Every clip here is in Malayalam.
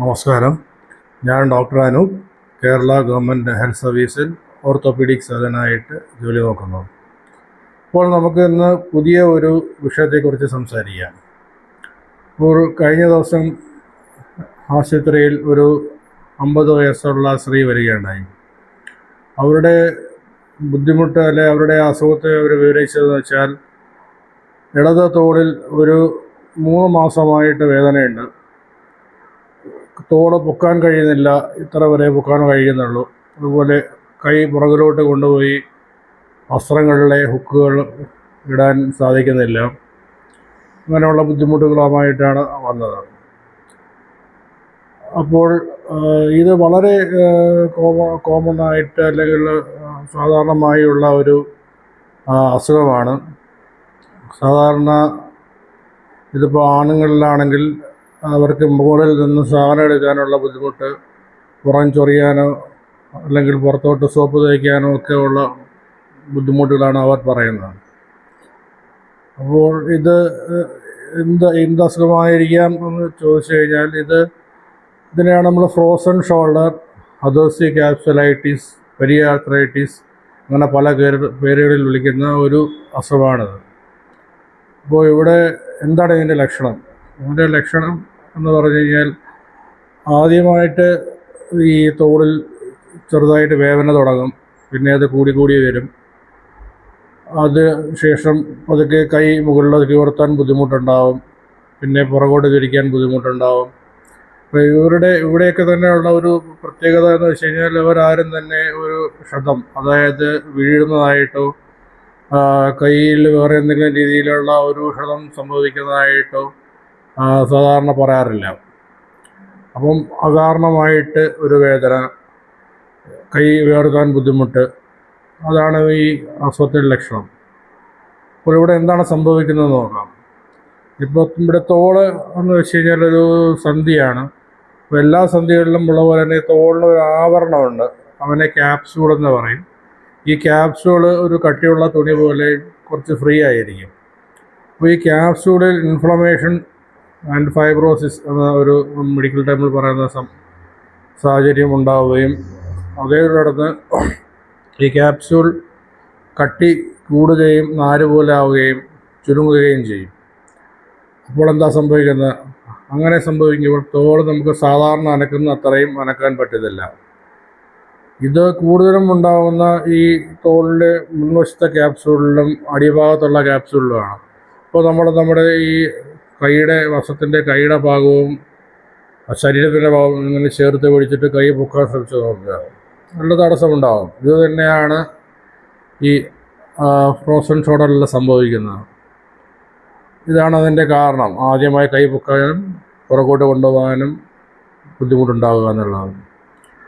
നമസ്കാരം. ഞാൻ doctor Anoop Kerala government health സർവീസിൽ ഓർത്തോപീഡിക് സർജനായിട്ട് ജോലി നോക്കുന്നു. ഇപ്പോൾ നമുക്ക് ഇന്ന് പുതിയ ഒരു വിഷയത്തെക്കുറിച്ച് സംസാരിക്കാം. ഇപ്പോൾ കഴിഞ്ഞ ദിവസം ആശുപത്രിയിൽ ഒരു അമ്പത് വയസ്സുള്ള സ്ത്രീ വരികയുണ്ടായി. അവരുടെ ബുദ്ധിമുട്ട് അല്ലെ അവരുടെ അസുഖത്തെ അവർ വിവരിച്ചതെന്ന് വെച്ചാൽ ഇടത് തോളിൽ ഒരു മൂന്ന് മാസമായിട്ട് വേദനയുണ്ട്. തോൾ പൊക്കാൻ കഴിയുന്നില്ല ഇത്ര വരെ പൊക്കാൻ കഴിയുന്നുള്ളൂ. അതുപോലെ കൈ പുറകിലോട്ട് കൊണ്ടുപോയി വസ്ത്രങ്ങളിലെ ഹുക്കുകൾ ഇടാൻ സാധിക്കുന്നില്ല. അങ്ങനെയുള്ള ബുദ്ധിമുട്ടുകളുമായിട്ടാണ് വന്നത്. അപ്പോൾ ഇത് വളരെ കോമൺ ആയിട്ട് അല്ലെങ്കിൽ സാധാരണമായുള്ള ഒരു അസുഖമാണ്. സാധാരണ ഇതിപ്പോൾ ആണുങ്ങളിലാണെങ്കിൽ അവർക്ക് മുകളിൽ നിന്ന് സാധനം എടുക്കാനുള്ള ബുദ്ധിമുട്ട് പുറം ചൊറിയാനോ അല്ലെങ്കിൽ പുറത്തോട്ട് സോപ്പ് തേക്കാനോ ഒക്കെ ഉള്ള ബുദ്ധിമുട്ടുകളാണ് അവർ പറയുന്നത്. അപ്പോൾ ഇത് എന്ത് എന്ത് അസുഖമായിരിക്കാം എന്ന് ചോദിച്ചു കഴിഞ്ഞാൽ ഇത് ഇതിനെയാണ് നമ്മൾ ഫ്രോസൺ ഷോൾഡർ അതോസി ക്യാപ്സുലൈറ്റിസ് പെരിയാത്രൈറ്റിസ് അങ്ങനെ പല പേര് പേരുകളിൽ വിളിക്കുന്ന ഒരു അസുഖമാണിത്. അപ്പോൾ ഇവിടെ എന്താണ് ഇതിന്റെ ലക്ഷണം? ഇതിന്റെ ലക്ഷണം എന്ന് പറഞ്ഞു കഴിഞ്ഞാൽ ആദ്യമായിട്ട് ഈ തോളിൽ ചെറുതായിട്ട് വേദന തുടങ്ങും. പിന്നെ അത് കൂടി കൂടി വരും. അത് ശേഷം പതുക്കെ കൈ മുകളിലേക്ക് ഉയർത്താൻ ബുദ്ധിമുട്ടുണ്ടാവും. പിന്നെ പുറകോട്ട് തിരിക്കാൻ ബുദ്ധിമുട്ടുണ്ടാവും. അപ്പോൾ ഇവരുടെ ഇവിടെയൊക്കെ തന്നെയുള്ള ഒരു പ്രത്യേകത എന്ന് വെച്ച് കഴിഞ്ഞാൽ ഇവരാരും തന്നെ ഒരു ക്ഷതം അതായത് വീഴുന്നതായിട്ടോ കയ്യിൽ വേറെ എന്തെങ്കിലും രീതിയിലുള്ള ഒരു ക്ഷതം സംഭവിക്കുന്നതായിട്ടോ സാധാരണ പറയാറില്ല. അപ്പം അകാരണമായിട്ട് ഒരു വേദന കൈ വേർക്കാൻ ബുദ്ധിമുട്ട് അതാണ് ഈ അസുഖത്തിന്റെ ലക്ഷണം. അപ്പോൾ ഇവിടെ എന്താണ് സംഭവിക്കുന്നത് നോക്കാം. ഇപ്പോൾ ഇവിടെ തോൾ എന്ന് വെച്ച് കഴിഞ്ഞാൽ ഒരു സന്ധിയാണ്. അപ്പോൾ എല്ലാ സന്ധികളിലും ഉള്ള പോലെ തന്നെ തോളിന് ഒരു ആവരണമുണ്ട്. അവനെ ക്യാപ്സ്യൂൾ എന്ന് പറയും. ഈ ക്യാപ്സ്യൂൾ ഒരു കട്ടിയുള്ള തുണി പോലെ കുറച്ച് ഫ്രീ ആയിരിക്കും. അപ്പോൾ ഈ ക്യാപ്സ്യൂളിൽ ഇൻഫ്ലമേഷൻ ആൻഡ് ഫൈബ്രോസിസ് എന്ന ഒരു മെഡിക്കൽ ടൈമിൽ പറയുന്ന സാഹചര്യം ഉണ്ടാവുകയും അതേ തുടർന്ന് ഈ ക്യാപ്സ്യൂൾ കട്ടി കൂടുകയും നാര് പോലെ ആവുകയും ചുരുങ്ങുകയും ചെയ്യും. അപ്പോൾ എന്താ സംഭവിക്കുന്നത്? അങ്ങനെ സംഭവിക്കുമ്പോൾ തോൾ നമുക്ക് സാധാരണ അനക്കുന്ന അത്രയും അനക്കാൻ പറ്റത്തില്ല. ഇത് കൂടുതലും ഉണ്ടാകുന്ന ഈ തോളിന്റെ മുൻവശത്തെ ക്യാപ്സ്യൂളിലും അടിഭാഗത്തുള്ള ക്യാപ്സ്യൂളിലുമാണ് അപ്പോൾ നമ്മൾ നമ്മുടെ ഈ കൈയുടെ വശത്തിന്റെ കൈയുടെ ഭാഗവും ശരീരത്തിന്റെ ഭാഗവും ഇങ്ങനെ ചേർത്ത് പിടിച്ചിട്ട് കൈ പൊക്കാൻ ശ്രമിച്ചു നോക്കുക. നല്ല തടസ്സമുണ്ടാകും ഇത് തന്നെയാണ് ഈ ഫ്രോസൺ ഷോഡറിൽ സംഭവിക്കുന്നത്. ഇതാണ് അതിന്റെ കാരണം. ആദ്യമായി കൈ പൊക്കാനും പുറകോട്ട് കൊണ്ടുപോകാനും ബുദ്ധിമുട്ടുണ്ടാകുക എന്നുള്ളതാണ്.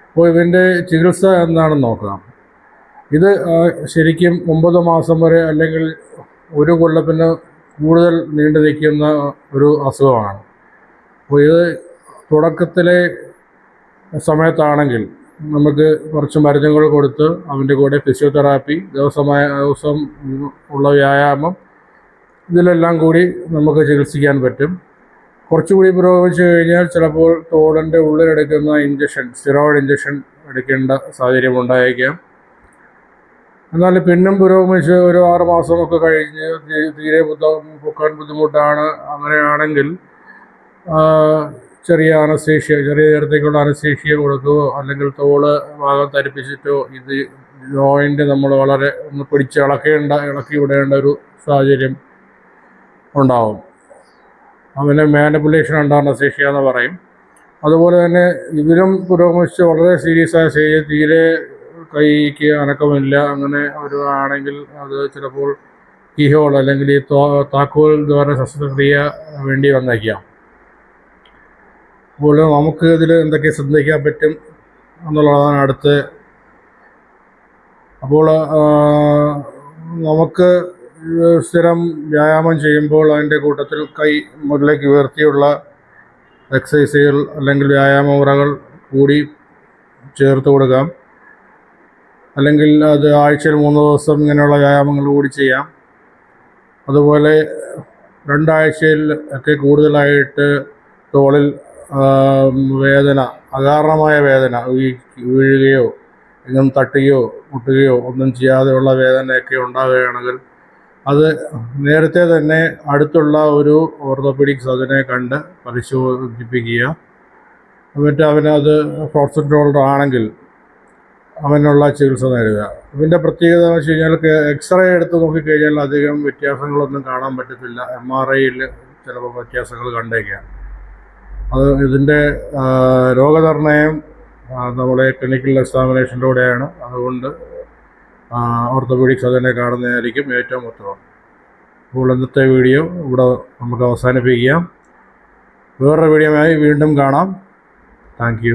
അപ്പോൾ ഇതിന്റെ ചികിത്സ എന്താണെന്ന് നോക്കാം. ഇത് ശരിക്കും ഒമ്പത് മാസം വരെ അല്ലെങ്കിൽ ഒരു കൊല്ലത്തിന് കൂടുതൽ നീണ്ടു നിൽക്കുന്ന ഒരു അസുഖമാണ്. അപ്പോൾ ഇത് തുടക്കത്തിലെ സമയത്താണെങ്കിൽ നമുക്ക് കുറച്ച് മരുന്നുകൾ കൊടുത്ത് അവന്റെ കൂടെ ഫിസിയോതെറാപ്പി ദിവസമായ ദിവസം ഉള്ള വ്യായാമം ഇതിലെല്ലാം കൂടി നമുക്ക് ചികിത്സിക്കാൻ പറ്റും. കുറച്ചുകൂടി പുരോഗമിച്ചു കഴിഞ്ഞാൽ ചിലപ്പോൾ തോടിന്റെ ഉള്ളിലെടുക്കുന്ന ഇഞ്ചക്ഷൻ സ്റ്റിറോയിഡ് ഇഞ്ചക്ഷൻ എടുക്കേണ്ട സാഹചര്യം ഉണ്ടായേക്കാം. എന്നാൽ പിന്നും പുരോഗമിച്ച് ഒരു ആറ് മാസമൊക്കെ കഴിഞ്ഞ് തീരെ പൊക്കാൻ ബുദ്ധിമുട്ടാണ് അങ്ങനെയാണെങ്കിൽ ചെറിയ അനസ്തേഷ്യ ചെറിയ നേരത്തേക്കുള്ള അനസ്തേഷ്യ കൊടുക്കുകയോ അല്ലെങ്കിൽ തോൾ ഭാഗം തരിപ്പിച്ചിട്ടോ ഇത് ജോയിന്റ് നമ്മൾ വളരെ ഒന്ന് പിടിച്ച് ഇളക്കേണ്ട ഇളക്കി വിടേണ്ട ഒരു സാഹചര്യം ഉണ്ടാവും. അങ്ങനെ മാനിപ്പുലേഷൻ അനസ്തേഷ്യ എന്ന് പറയും. അതുപോലെ തന്നെ ഇതിലും പുരോഗമിച്ച് വളരെ സീരിയസ് ആയ തീരെ കൈക്ക് അനക്കമില്ല. അങ്ങനെ ഒരു ആണെങ്കിൽ അത് ചിലപ്പോൾ കീഹോൾ അല്ലെങ്കിൽ ഈ താക്കോൽ ദ്വാര ശസ്ത്രക്രിയ വേണ്ടി വന്നേക്കാം. അതുപോലെ നമുക്ക് ഇതിൽ എന്തൊക്കെ ശ്രദ്ധിക്കാൻ പറ്റും എന്നുള്ളതാണ് അടുത്ത്. അപ്പോൾ നമുക്ക് സ്ഥിരം വ്യായാമം ചെയ്യുമ്പോൾ അതിന്റെ കൂട്ടത്തിൽ കൈ മുകളിലേക്ക് ഉയർത്തിയുള്ള എക്സസൈസുകൾ അല്ലെങ്കിൽ വ്യായാമ മുറകൾ കൂടി ചേർത്ത് കൊടുക്കാം. അല്ലെങ്കിൽ അത് ആഴ്ചയിൽ മൂന്ന് ദിവസം ഇങ്ങനെയുള്ള വ്യായാമങ്ങൾ കൂടി ചെയ്യാം. അതുപോലെ രണ്ടാഴ്ചയിൽ ഒക്കെ കൂടുതലായിട്ട് തോളിൽ വേദന അകാരണമായ വേദന വീഴുകയോ എങ്ങും തട്ടുകയോ മുട്ടുകയോ ഒന്നും ചെയ്യാതെയുള്ള വേദനയൊക്കെ ഉണ്ടാകുകയാണെങ്കിൽ അത് നേരത്തെ തന്നെ അടുത്തുള്ള ഒരു ഓർത്തോപീഡിക് അതിനെ കണ്ട് പരിശോധിപ്പിക്കുക. എന്നിട്ട് അവനത് ഫോർസൻ ഷോൾഡർ ആണെങ്കിൽ അവനുള്ള ചികിത്സ നേടുക. ഇതിന്റെ പ്രത്യേകത എന്ന് വെച്ച് കഴിഞ്ഞാൽ എക്സ്റേ എടുത്ത് നോക്കിക്കഴിഞ്ഞാൽ അധികം വ്യത്യാസങ്ങളൊന്നും കാണാൻ പറ്റത്തില്ല. എം ആർ ഐയിൽ ചിലപ്പോൾ വ്യത്യാസങ്ങൾ കണ്ടേക്കാം. അത് ഇതിന്റെ രോഗനിർണയം നമ്മുടെ ക്ലിനിക്കൽ എക്സാമിനേഷനിലൂടെയാണ്. അതുകൊണ്ട് ഓർത്തോപീഡിക് സർജനെ കാണുന്നതായിരിക്കും ഏറ്റവും ഉത്തമം. അപ്പോൾ ഇന്നത്തെ വീഡിയോ ഇവിടെ നമുക്ക് അവസാനിപ്പിക്കാം. വേറൊരു വീഡിയോയുമായി വീണ്ടും കാണാം. താങ്ക്